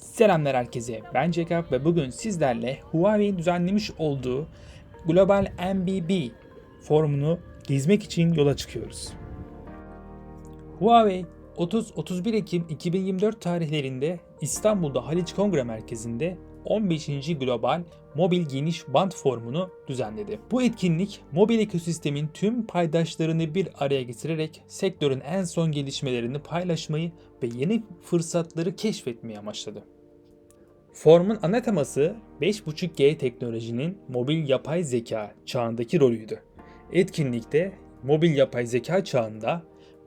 Selamlar herkese. Ben Jacob ve bugün sizlerle Huawei'in düzenlemiş olduğu Global MBB forumunu gezmek için yola çıkıyoruz. Huawei 30-31 Ekim 2024 tarihlerinde İstanbul'da Haliç Kongre Merkezi'nde 15. Global Mobil Geniş Band Forumunu düzenledi. Bu etkinlik mobil ekosistemin tüm paydaşlarını bir araya getirerek sektörün en son gelişmelerini paylaşmayı ve yeni fırsatları keşfetmeyi amaçladı. Forumun ana teması 5.5G teknolojinin mobil yapay zeka çağındaki rolüydü. Etkinlikte mobil yapay zeka çağında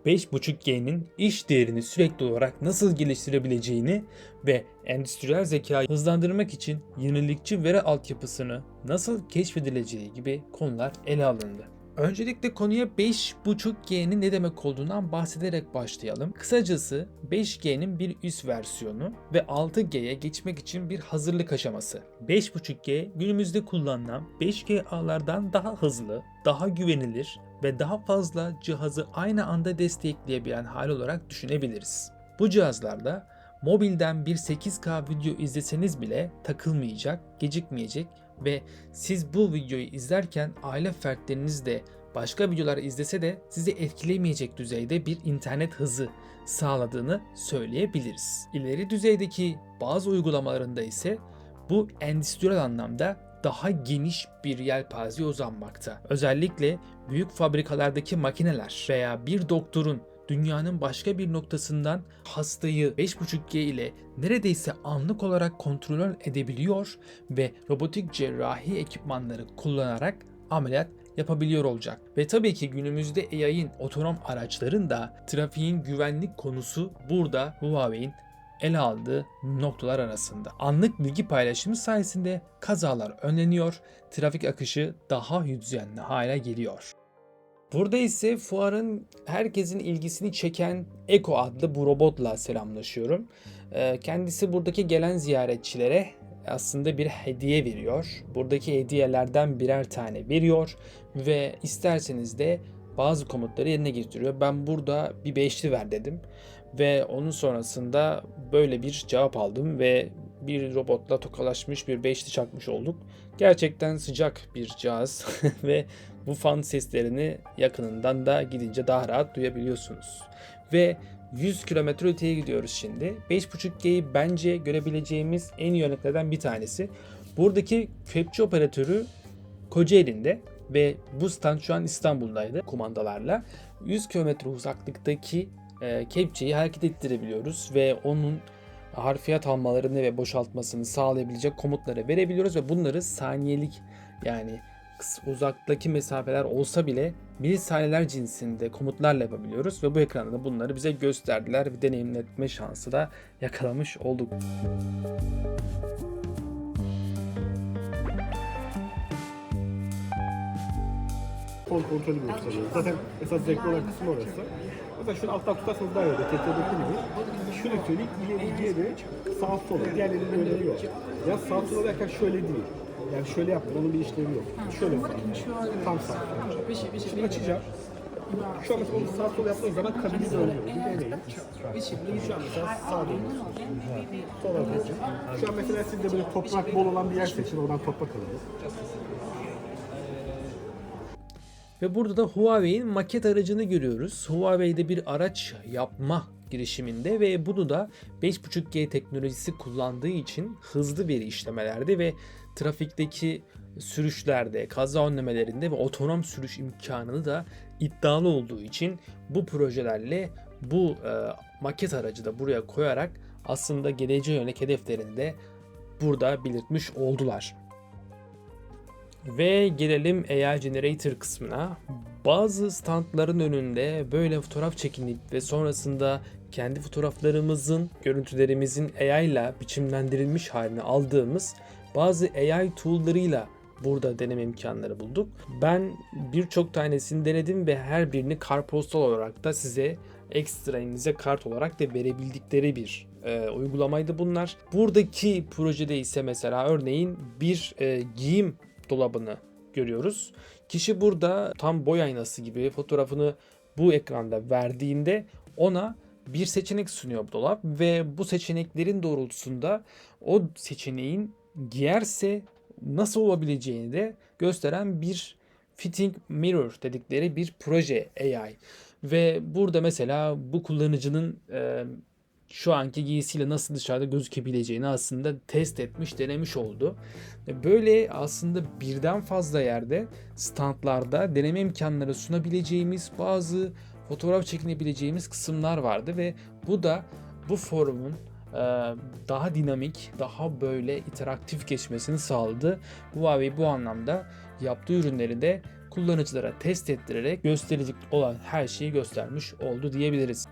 5.5G'nin iş değerini sürekli olarak nasıl geliştirebileceğini ve endüstriyel zekayı hızlandırmak için yenilikçi veri altyapısını nasıl keşfedileceği gibi konular ele alındı. Öncelikle konuya 5.5G'nin ne demek olduğundan bahsederek başlayalım. Kısacası 5G'nin bir üst versiyonu ve 6G'ye geçmek için bir hazırlık aşaması. 5.5G günümüzde kullanılan 5G ağlardan daha hızlı, daha güvenilir ve daha fazla cihazı aynı anda destekleyebilen hal olarak düşünebiliriz. Bu cihazlarda mobilden bir 8K video izleseniz bile takılmayacak, gecikmeyecek ve siz bu videoyu izlerken aile fertleriniz de başka videolar izlese de sizi etkilemeyecek düzeyde bir internet hızı sağladığını söyleyebiliriz. İleri düzeydeki bazı uygulamalarında ise bu endüstriyel anlamda daha geniş bir yelpazeye uzanmakta. Özellikle büyük fabrikalardaki makineler veya bir doktorun dünyanın başka bir noktasından hastayı 5.5G ile neredeyse anlık olarak kontrol edebiliyor ve robotik cerrahi ekipmanları kullanarak ameliyat yapabiliyor olacak. Ve tabii ki günümüzde AI'ın otonom araçların da trafiğin güvenlik konusu burada Huawei'in ele aldığı noktalar arasında. Anlık bilgi paylaşımı sayesinde kazalar önleniyor, trafik akışı daha düzenli hale geliyor. Burada ise fuarın herkesin ilgisini çeken Eko adlı bu robotla selamlaşıyorum. Ee, Kendisi buradaki gelen ziyaretçilere aslında bir hediye veriyor. Buradaki hediyelerden birer tane veriyor ve isterseniz de bazı komutları yerine getiriyor. Ben burada bir beşli ver dedim ve onun sonrasında böyle bir cevap aldım ve bir robotla tokalaşmış bir beşli çakmış olduk. Gerçekten sıcak bir cihaz ve bu fan seslerini yakınından da gidince daha rahat duyabiliyorsunuz. Ve 100 kilometre öteye gidiyoruz şimdi. 5.5G'yi bence görebileceğimiz en iyi örneklerden bir tanesi. Buradaki kepçe operatörü Kocaeli'nde ve bu stand şu an İstanbul'daydı kumandalarla. 100 kilometre uzaklıktaki e, kepçeyi hareket ettirebiliyoruz ve onun harfiyat almalarını ve boşaltmasını sağlayabilecek komutları verebiliyoruz ve bunları saniyelik yani uzaktaki mesafeler olsa bile milisaniyeler cinsinde komutlarla yapabiliyoruz ve bu ekranda da bunları bize gösterdiler ve deneyimletme şansı da yakalamış olduk. Kol kontrolü gösteriyor. Zaten esas zevkli olan kısım orası. Mesela şunu alttan tutarsanız daha iyi olur. TT'deki gibi. Şunu söyleyeyim, ileri geri, sağ sola. Diğerlerinin bir önemi yok. Ya sağ sola derken şöyle değil. Yani şöyle yaptım, onun bir işlevi yok. Şöyle sağ. Tam sağ. Şimdi açacağım. Şu an mesela onu sağ sola yaptığınız zaman kabini dönüyor. Bir deneyin. Şu an mesela sağ dönüyor. Sola dönüyor. Şu an mesela siz de böyle toprak bol olan bir yer seçin. Oradan toprak alın. Ve burada da Huawei'in maket aracını görüyoruz. Huawei'de bir araç yapma girişiminde ve bunu da 5.5G teknolojisi kullandığı için hızlı veri işlemelerde ve trafikteki sürüşlerde, kaza önlemelerinde ve otonom sürüş imkanını da iddialı olduğu için bu projelerle bu e, maket aracı da buraya koyarak aslında geleceğe yönelik hedeflerini de burada belirtmiş oldular. Ve gelelim AI Generator kısmına. Bazı standların önünde böyle fotoğraf çekinip ve sonrasında kendi fotoğraflarımızın, görüntülerimizin AI ile biçimlendirilmiş halini aldığımız bazı AI tool'larıyla burada deneme imkanları bulduk. Ben birçok tanesini denedim ve her birini kartpostal olarak da size ekstra elinize kart olarak da verebildikleri bir e, uygulamaydı bunlar. Buradaki projede ise mesela örneğin bir e, giyim dolabını görüyoruz. Kişi burada tam boy aynası gibi fotoğrafını bu ekranda verdiğinde ona bir seçenek sunuyor bu dolap ve bu seçeneklerin doğrultusunda o seçeneğin giyerse nasıl olabileceğini de gösteren bir fitting mirror dedikleri bir proje AI. Ve burada mesela bu kullanıcının e, şu anki giysiyle nasıl dışarıda gözükebileceğini aslında test etmiş, denemiş oldu. E, Böyle aslında birden fazla yerde standlarda deneme imkanları sunabileceğimiz bazı fotoğraf çekinebileceğimiz kısımlar vardı ve bu da bu forumun e, daha dinamik, daha böyle interaktif geçmesini sağladı. Huawei bu anlamda yaptığı ürünleri de kullanıcılara test ettirerek gösterici olan her şeyi göstermiş oldu diyebiliriz.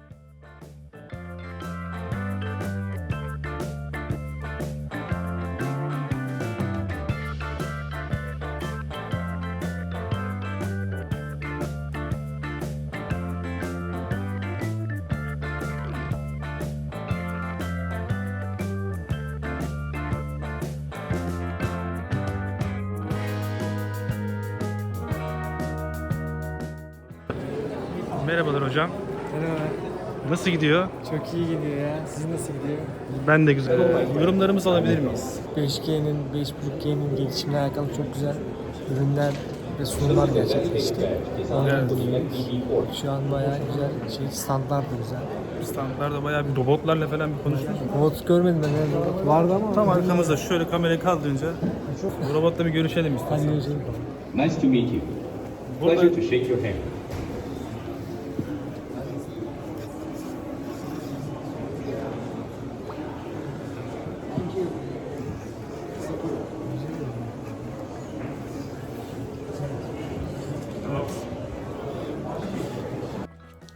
Merhabalar hocam. Merhaba. Nasıl gidiyor? Çok iyi gidiyor ya. Siz nasıl gidiyor? Ben de güzel. Yorumlarımızı alabilir miyiz? 5G'nin, 5.5G'nin gelişimiyle alakalı çok güzel ürünler ve sunumlar gerçekleşti. Dinledik. Şu an bayağı güzel şey, standlar da güzel. Standlarda bayağı bir robotlarla falan bir konuştuk. Robot görmedim ben. nerede robot vardı ama. Tam arkamızda şöyle kamerayı kaldırınca bu robotla bir görüşelim Hadi istedim. görüşelim. Nice to meet you. Burada Pleasure to shake your hand.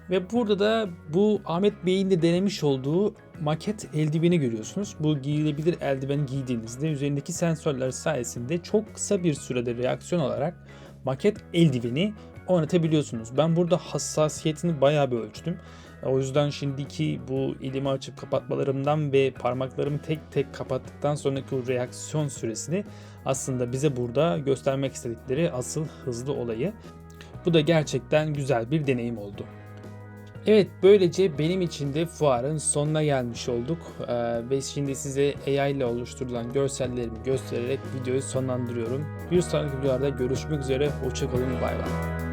Ve burada da bu Ahmet Bey'in de denemiş olduğu maket eldiveni görüyorsunuz. Bu giyilebilir eldiveni giydiğinizde üzerindeki sensörler sayesinde çok kısa bir sürede reaksiyon olarak maket eldiveni oynatabiliyorsunuz. Ben burada hassasiyetini bayağı bir ölçtüm. O yüzden şimdiki bu elimi açıp kapatmalarımdan ve parmaklarımı tek tek kapattıktan sonraki o reaksiyon süresini aslında bize burada göstermek istedikleri asıl hızlı olayı. Bu da gerçekten güzel bir deneyim oldu. Evet böylece benim için de fuarın sonuna gelmiş olduk. Ee, ve şimdi size AI ile oluşturulan görsellerimi göstererek videoyu sonlandırıyorum. Bir sonraki videolarda görüşmek üzere. Hoşçakalın. Bay bay.